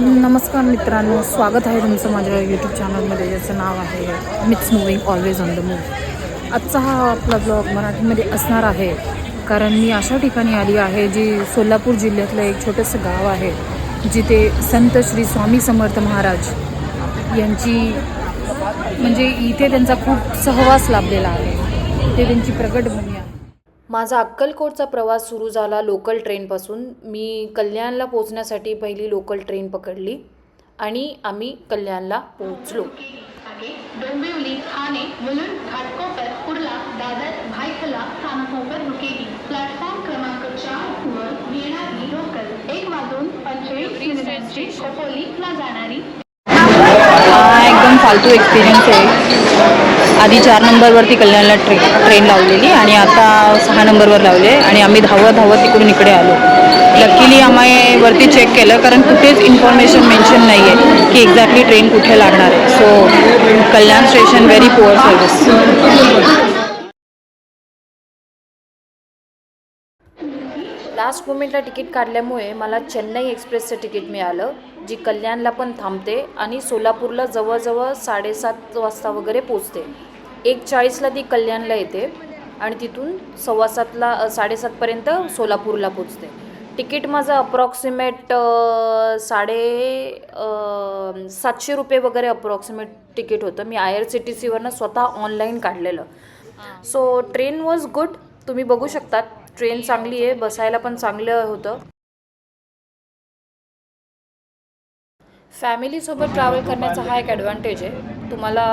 नमस्कार मित्रांनो स्वागत आहे तुमचं माझ्या यूट्यूब चॅनलमध्ये ज्याचं नाव आहे midst moving always on the move आजचा हा आपला ब्लॉग मराठीमध्ये असणार आहे कारण मी अशा ठिकाणी आली आहे जी सोलापूर जिल्ह्यातलं एक छोटंसं गाव आहे जिथे संत श्री स्वामी समर्थ महाराज यांची म्हणजे इथे त्यांचा खूप सहवास लाभलेला आहे. ते त्यांची प्रगटभूमी आहे. माझा अक्कलकोटचा प्रवास सुरू झाला लोकल ट्रेनपासून मी कल्याणला पोहोचण्यासाठी पहिली लोकल ट्रेन पकडली आणि आम्ही कल्याणला पोहोचलो. डोंबिवली ठाणे मुलुंड घाटकोपर कुर्ला दादर भायखला रुकेगी प्लेटफॉर्म क्रमांक चार वर येणारी लोकल एक वाजून पंचेचाळीस मिनिटांची खोपोलीला जाणारी. हा एकदम फालतू एक्सपिरियन्स आहे. आधी चार नंबरवरती कल्याणला ट्रे ट्रेन लावलेली आणि आता सहा नंबरवर लावले आणि आम्ही धावत धावत तिकडून इकडे आलो. लकीली आम्ही वरती चेक केलं कारण कुठेच इन्फॉर्मेशन मेन्शन नाही आहे की एक्झॅक्टली ट्रेन कुठे लागणार आहे. So Kalyan station very poor service last मोमेंटला ticket काढल्यामुळे मला चेन्नई एक्सप्रेसचं तिकीट मिळालं जी कल्याणला पण थांबते आणि सोलापूरला जवळजवळ साडेसात वाजता वगैरे पोचते एक चाळीसला ती कल्याणला येते आणि तिथून सव्वा सातला साडेसातपर्यंत सोलापूरला पोचते. तिकीट माझं अप्रॉक्सिमेट साडे सातशे रुपये वगैरे अप्रॉक्सिमेट तिकीट होतं. मी आय आर सी टी सीवरनं स्वतः ऑनलाईन काढलेलं. सो ट्रेन वॉज गुड तुम्ही बघू शकता ट्रेन चांगली आहे. बसायला पण चांगलं होतं. फॅमिलीसोबत ट्रॅव्हल करण्याचा हा एक ॲडव्हान्टेज आहे. तुम्हाला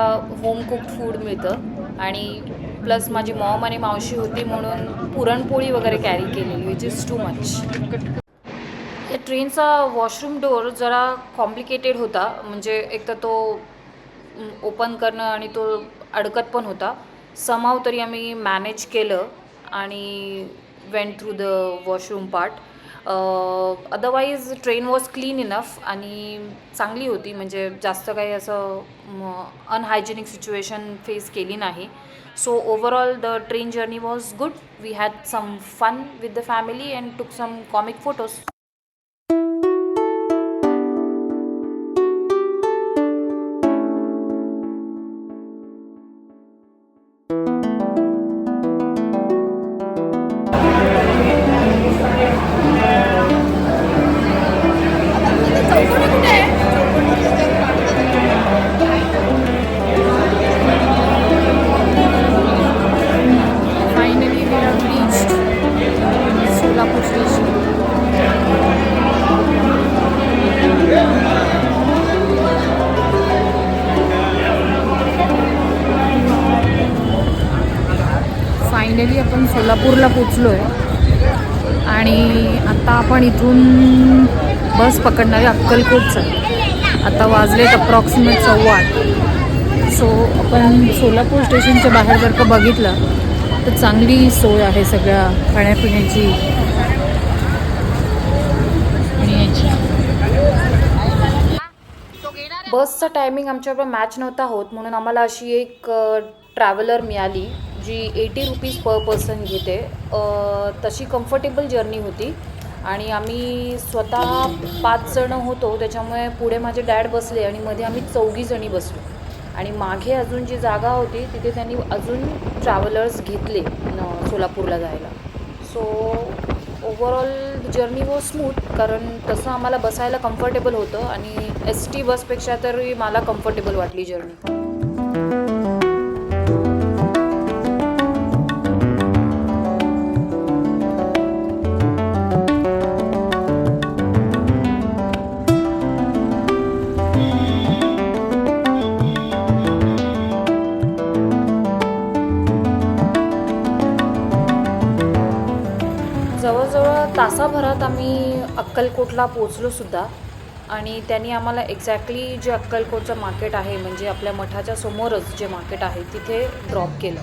होम कुक्ड फूड मिळतं. आणि प्लस माझी मॉम आणि मावशी होती म्हणून पुरणपोळी वगैरे कॅरी केलेली विच इज टू मच या ट्रेनचा वॉशरूम डोअर जरा कॉम्प्लिकेटेड होता. म्हणजे एक तर तो ओपन करणं आणि तो अडकत पण होता. समाव तरी आम्ही मॅनेज केलं आणि went through the washroom part otherwise train was clean enough आणि चांगली होती. म्हणजे जास्त काही असं अनहायजेनिक सिच्युएशन फेस केली नाही. So overall the train journey was good we had some fun with the family and took some comic photos finally आपण सोलापूरला पोचलो आहे आणि आता आपण इथून बस पकडणार आहे अक्कलकोटचं. आता वाजलेत अप्रॉक्सिमेट सव्वा सो आपण सोलापूर स्टेशनच्या बाहेर जर का बघितलं तर चांगली सोय आहे सगळ्या खाण्यापिण्याची. बसचं बसचा टायमिंग आमच्याबरोबर मॅच नव्हता होत म्हणून आम्हाला अशी एक ट्रॅव्हलर मिळाली. जी एटी रुपीज पर पर्सन घेते तशी कम्फर्टेबल जर्नी होती. आणि आम्ही स्वतः पाच जणं होतो त्याच्यामुळे पुढे माझे डॅड बसले आणि मध्ये आम्ही चौघीजणी बसलो. आणि मागे अजून जी जागा होती तिथे त्यांनी अजून ट्रॅव्हलर्स घेतले सोलापूरला जायला. So overall journey was smooth कारण तसं आम्हाला बसायला कम्फर्टेबल होतं आणि एस टी बसपेक्षा तरी मला कम्फर्टेबल वाटली जर्नी जवळजवळ तासाभरात आम्ही अक्कलकोटला पोचलो सुद्धा. आणि त्यांनी आम्हाला एक्झॅक्टली जे अक्कलकोटचं मार्केट आहे म्हणजे आपल्या मठाच्या समोरच जे मार्केट आहे तिथे ड्रॉप केलं.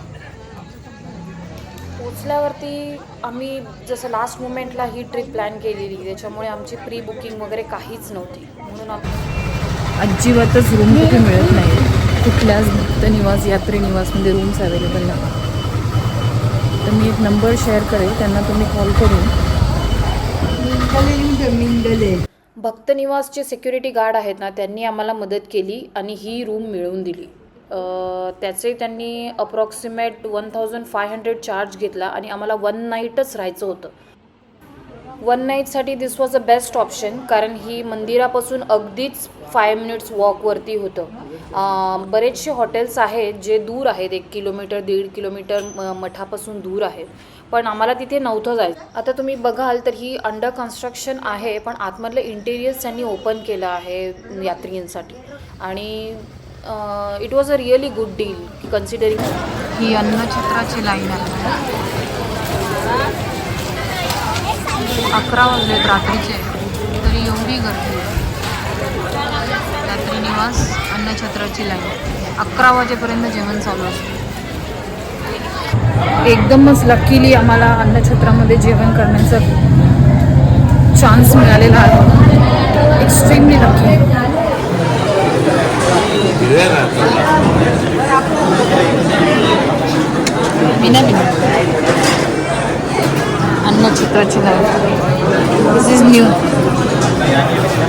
पोचल्यावरती आम्ही जसं लास्ट मोमेंटला ही ट्रिप प्लॅन केलेली त्याच्यामुळे आमची प्री बुकिंग वगैरे काहीच नव्हती. म्हणून आम्ही अजिबातच रूम कुठे मिळत नाही कुठल्याच भक्त निवास यात्री निवासमध्ये रूम्स अवेलेबल नाही तर मी एक नंबर शेअर करेल त्यांना तुम्ही कॉल करून. भक्त निवासचे भक्तनिवासचे सिक्युरिटी गार्ड आहेत ना त्यांनी आम्हाला मदत केली आणि ही रूम मिळवून दिली. त्याचे त्यांनी approximate one thousand five hundred charge घेतला आणि आम्हाला वन नाईटच राहायचं होतं. One नाईटसाठी this was a best option कारण ही मंदिरापासून अगदीच फाय मिनिट्स वॉकवरती होतं. बरेचसे हॉटेल्स आहेत जे दूर आहेत एक किलोमीटर दीड किलोमीटर म- मठापासून दूर आहेत. पण आम्हाला तिथे नव्हतं जायचं. आता तुम्ही बघाल तर ही अंडर कन्स्ट्रक्शन आहे पण आतमधलं इंटेरियर्स त्यांनी ओपन केलं आहे यात्रींसाठी. आणि it was a really good deal considering ही अन्नछत्राची लाईन आहे. अकरा वाजले रात्रीचे. तरी एवढी गर्दी रात्री निवास अन्नछत्राची लाईन. अकरा वाजेपर्यंत जेवण चालू असते. एकदमच लकीली आम्हाला अन्नछत्रामध्ये जेवण करण्याचा चान्स मिळालेला आहे एक्स्ट्रीमली लकी बिना बिना अन्नछत्राची लाईन दिस इज न्यू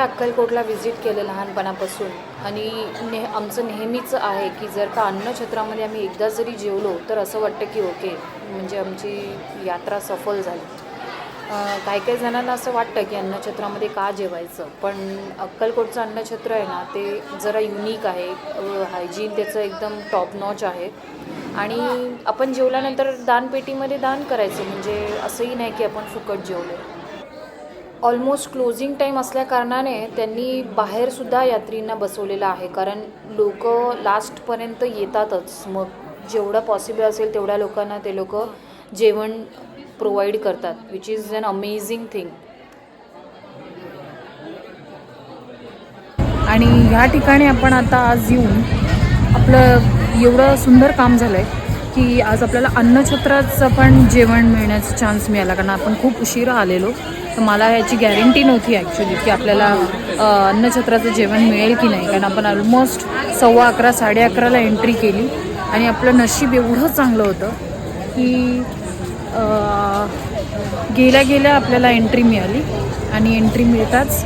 इतक्या अक्कलकोटला व्हिजिट केलं लहानपणापासून. आणि ने आमचं नेहमीच आहे की जर का अन्नछत्रामध्ये आम्ही एकदा जरी जेवलो तर असं वाटतं की ओके म्हणजे आमची यात्रा सफल झाली. काही काही जणांना असं वाटतं की अन्नछत्रामध्ये का जेवायचं? पण अक्कलकोटचं अन्नछत्र आहे ना ते जरा युनिक आहे. हायजीन त्याचं एकदम टॉप नॉच आहे. आणि आपण जेवल्यानंतर दानपेटीमध्ये दान करायचं म्हणजे असंही नाही की आपण फुकट जेवलो. ऑलमोस्ट क्लोजिंग टाईम असल्याकारणाने त्यांनी बाहेरसुद्धा यात्रींना बसवलेलं आहे. कारण लोक लास्टपर्यंत येतातच. मग जेवढं पॉसिबल असेल तेवढ्या लोकांना ते लोक जेवण प्रोव्हाइड करतात which is an amazing thing आणि ह्या ठिकाणी आपण आता आज येऊन आपलं एवढं सुंदर काम झालं आहे की आज आपल्याला अन्नछत्राचं पण जेवण मिळण्याचा चान्स मिळाला. कारण आपण खूप उशिरा आलेलो. तर मला ह्याची गॅरंटी नव्हती ॲक्च्युली की आपल्याला अन्नछत्राचं जेवण मिळेल की नाही. कारण आपण ऑलमोस्ट सव्वा अकरा साडे अकराला एंट्री केली. आणि आपलं नशीब एवढं चांगलं होतं की गेल्या गेल्या आपल्याला एंट्री मिळाली. आणि एंट्री मिळताच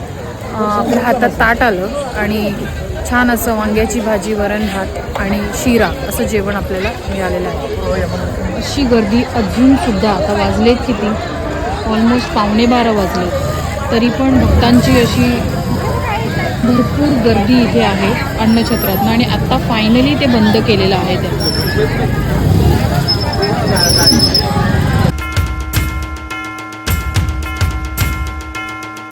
आपल्या हातात ताट आलं. आणि छान असं वांग्याची भाजी वरण भात आणि शिरा असं जेवण आपल्याला मिळालेलं आहे. अशी गर्दी अजूनसुद्धा आता वाजलेत किती? ऑलमोस्ट पावणे बारा वाजलेत तरी पण भक्तांची अशी भरपूर गर्दी इथे आहे अन्नछत्रातनं आणि आत्ता फायनली ते बंद केलेलं आहे त्या